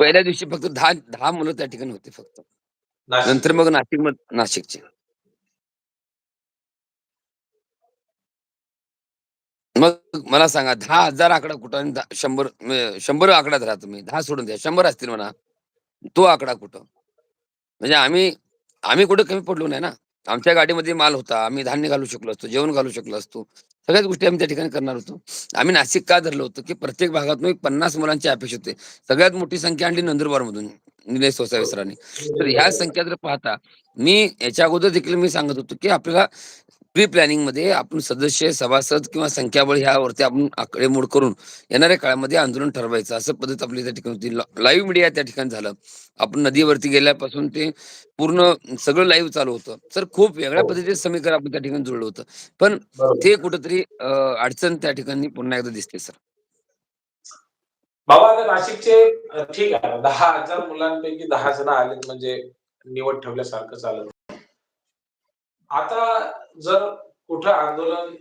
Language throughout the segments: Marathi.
पहिल्या दिवशी फक्त 10 10 मुलं त्या ठिकाणी होते फक्त. नंतर. मग नाशिक नाशिकचे. मग मला सांगा 10,000 आकडा कुठं आणि दा 100 म्हणजे 100 आकडा धरा तुम्ही. 10 सोडून द्या. 100 असतील म्हणा. तो आकडा कुठं? म्हणजे आम्ही आम्ही कुठे कमी पडलो नाही ना. आमच्या गाडीमध्ये माल होता. आम्ही धान्य घालू शकलो असतो, जेवण घालू शकलो असतो. सगळ्याच गोष्टी आम्ही त्या ठिकाणी करणार होतो. आम्ही नाशिक का धरलं होतं, की प्रत्येक भागातून एक 50 मुलांची अपेक्षा होते सगळ्यात मोठी संख्या आणली नंदुरबारमधून निलेश वसावे सरांनी. तर ह्या संख्या जर पाहता, मी याच्या अगोदर देखील मी सांगत होतो, की आपल्याला प्री प्लॅनिंगमध्ये आपण सदस्य, सभासद किंवा संख्याबळ ह्यावरती आपण आकडेमोड करून येणाऱ्या काळामध्ये आंदोलन ठरवायचं असं पद्धत आपली त्या ठिकाणी होती. लाईव्ह मीडिया त्या ठिकाणी झालं. आपण नदीवरती गेल्यापासून ते पूर्ण सगळं लाईव्ह चालू होतं. तर खूप वेगळ्या हो. पद्धतीचं समीकरण आपण त्या ठिकाणी जुळलं होतं. पण. ते कुठेतरी अडचण त्या ठिकाणी पुन्हा एकदा दिसते सर. बाबा आता नाशिकचे ठीक आहे 10,000 मुलांपैकी 10 जण आलेत म्हणजे निवड ठेवल्यासारखं झालं. आता जर कुठं आंदोलन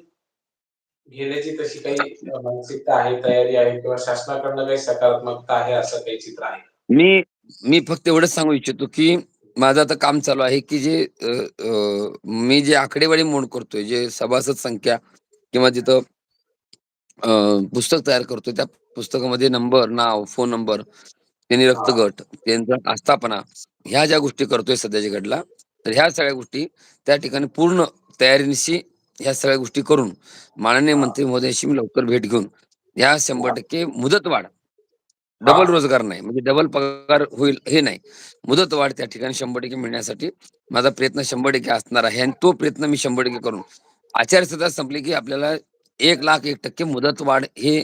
घेण्याची तशी काही मानसिकता आहे, तयारी आहे किंवा शासनाकडनं काही सकारात्मकता आहे असं काही चित्र आहे? मी मी फक्त एवढंच सांगू इच्छितो, की माझं आता काम चालू आहे, की जे अ, अ, मी जे आकडेवारी नोंद करतोय, जे सभासद संख्या किंवा जिथं अ, पुस्तक तयार करतोय, त्या पुस्तकामध्ये नंबर, नाव, फोन नंबर, त्यांनी. रक्तगट, त्यांचा आस्थापना, ह्या ज्या गोष्टी करतोय सध्याच्या घडीला, तर ह्या सगळ्या गोष्टी त्या ठिकाणी पूर्ण तयारीनिशी ह्या सगळ्या गोष्टी करून माननीय. मंत्री महोदयांशी मी लवकर भेट घेऊन, या हां. 100% मुदतवाढ, डबल. रोजगार नाही, म्हणजे डबल पगार होईल हे नाही. मुदतवाढ त्या ठिकाणी 100% मिळण्यासाठी माझा प्रयत्न 100% असणार आहे आणि तो प्रयत्न मी 100% करून आचारसंहिता संपली, की आपल्याला 1,01,000% मुदतवाढ हे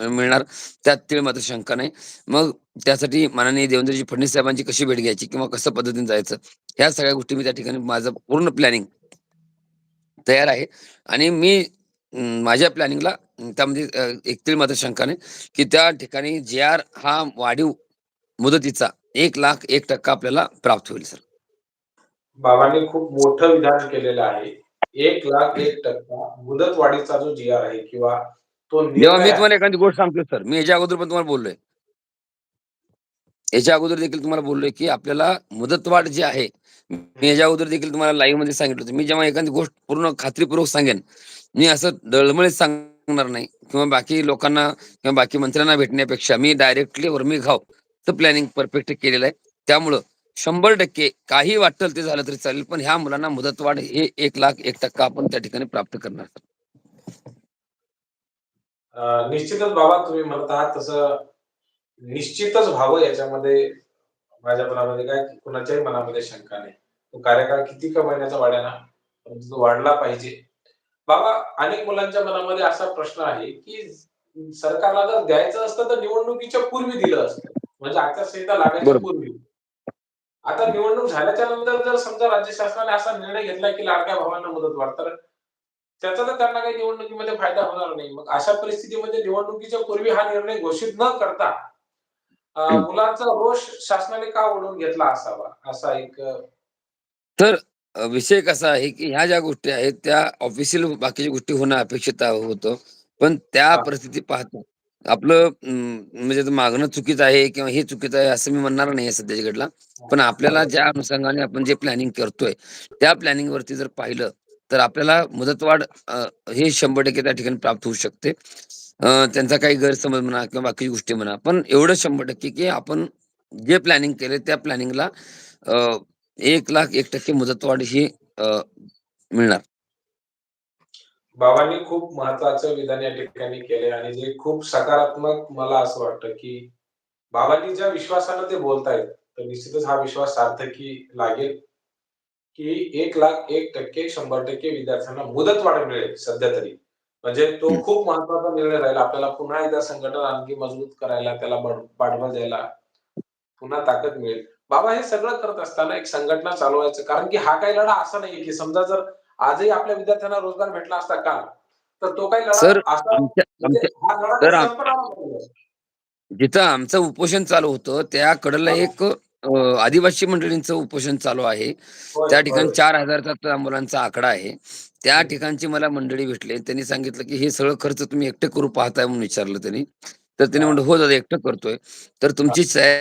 मिळणार. त्यात तीळ मात्र शंका नाही. मग त्यासाठी माननीय देवेंद्रजी फडणवीस साहेबांची कशी भेट घ्यायची किंवा कसं पद्धतीने जायचं, ह्या सगळ्या गोष्टी मी त्या ठिकाणी माझं पूर्ण प्लॅनिंग तयार आहे आणि मी माझ्या प्लॅनिंगला त्यामध्ये एक तीळ मात्र शंका नाही, की त्या ठिकाणी जे-आर हा वाढीव मुदतीचा 1,01,000% आपल्याला प्राप्त होईल सर. बाबांनी खूप मोठं विधान केलेलं आहे. 1,01,000% मुदतवाढीचा जो जी-आर आहे किंवा तो जेव्हा मी तुम्हाला एखादी गोष्ट सांगतोय सर, मी याच्या अगोदर पण तुम्हाला बोललोय. याच्या अगोदर देखील तुम्हाला बोललोय, की आपल्याला मुदतवाढ जी आहे, मी. याच्या अगोदर देखील तुम्हाला लाईव्हमध्ये सांगितलं होतं. मी जेव्हा एखादी गोष्ट पूर्ण खात्रीपूर्वक सांगेन, मी असं डळमळीत सांगणार नाही किंवा बाकी लोकांना किंवा बाकी मंत्र्यांना भेटण्यापेक्षा मी डायरेक्टली उर्मी घाव प्लॅनिंग परफेक्ट केलेलं आहे. त्यामुळं 100% काही वाटेल ते झालं तरी चालेल, पण ह्या मुलांना मुदतवाढ हे 1,01,000% आपण त्या ठिकाणी प्राप्त करणार. निश्चितच बाबा तुम्ही म्हणत आहात तसं निश्चितच व्हावं याच्यामध्ये माझ्या मनामध्ये काय कुणाच्याही मनामध्ये शंका नाही. तो कार्यकाळ किती का महिन्याचा वाढेना, परंतु तो वाढला पाहिजे. बाबा अनेक मुलांच्या मनामध्ये असा प्रश्न आहे, की सरकारला जर द्यायचं असतं तर निवडणुकीच्या पूर्वी दिलं असतं. म्हणजे आचारसंहिता लागायच्या. पूर्वी. आता निवडणूक झाल्याच्यानंतर जर समजा राज्य शासनाने असा निर्णय घेतलाय, की लाडक्या भावांना मुदतवाढ, तर त्याचा तर त्यांना काही निवडणुकीमध्ये फायदा होणार नाही. मग अशा परिस्थितीमध्ये निवडणुकीच्या पूर्वी हा निर्णय घोषित न करता. मुलांचा रोष शासनाने का ओढून घेतला असावा? असा एक तर विषय कसा आहे, की ह्या ज्या गोष्टी आहेत त्या ऑफिशियल बाकीच्या गोष्टी होणं अपेक्षित होतं. पण त्या. परिस्थिती पाहता आपलं म्हणजे मागणं चुकीचं आहे किंवा हे चुकीचं आहे असं मी म्हणणार नाहीये सध्याच्या घडीला. पण आपल्याला ज्या अनुषंगाने आपण जे प्लॅनिंग करतोय, त्या प्लॅनिंगवरती जर पाहिलं, तर आपल्याला मुदतवाढ हे 100% त्या ठिकाणी प्राप्त होऊ शकते. त्यांचा काही गैरसमज म्हणा किंवा बाकीच्या गोष्टी म्हणा. पण एवढं 100% की आपण जे प्लॅनिंग केलंय त्या प्लॅनिंगला अ, 1,01,000% मुदतवाढ ही मिळणार. बाबांनी खूप महत्वाचं विधान या ठिकाणी केलंय आणि जे खूप सकारात्मक मला असं वाटतं, की बाबांनी ज्या विश्वासानं ते बोलतायत, तर निश्चितच हा विश्वास सार्थकी लागेल, की 1,01,000% 100% विद्यार्थ्यांना मुदतवाढ मिळेल सध्या तरी. म्हणजे तो. खूप महत्त्वाचा निर्णय राहील. आपल्याला पुन्हा एकदा संघटना आणखी मजबूत करायला, त्याला बळ पाठबळ द्यायला पुन्हा ताकद मिळेल. बाबा हे सगळं करत असताना एक संघटना चालवायचं कारण की हा काही लढा असा नाहीये, की समजा जर आजही आपल्या विद्यार्थ्यांना रोजगार भेटला असता काल, तर तो काही लढा म्हणजे. जिथं आमचं उपोषण चालू होतं, त्या कडेला हां. एक आदिवासी मंडळींचं उपोषण चालू आहे. त्या ठिकाणी होय. 4,000 चा त्या मुलांचा आकडा आहे. त्या. ठिकाणची मला मंडळी भेटले. त्यांनी सांगितलं, की "हे सगळं खर्च तुम्ही एकटे करू पाहताय?" म्हणून विचारलं त्यांनी. तर त्यांनी. म्हटलं, "हो दादा एकटं करतोय." तर. तुमची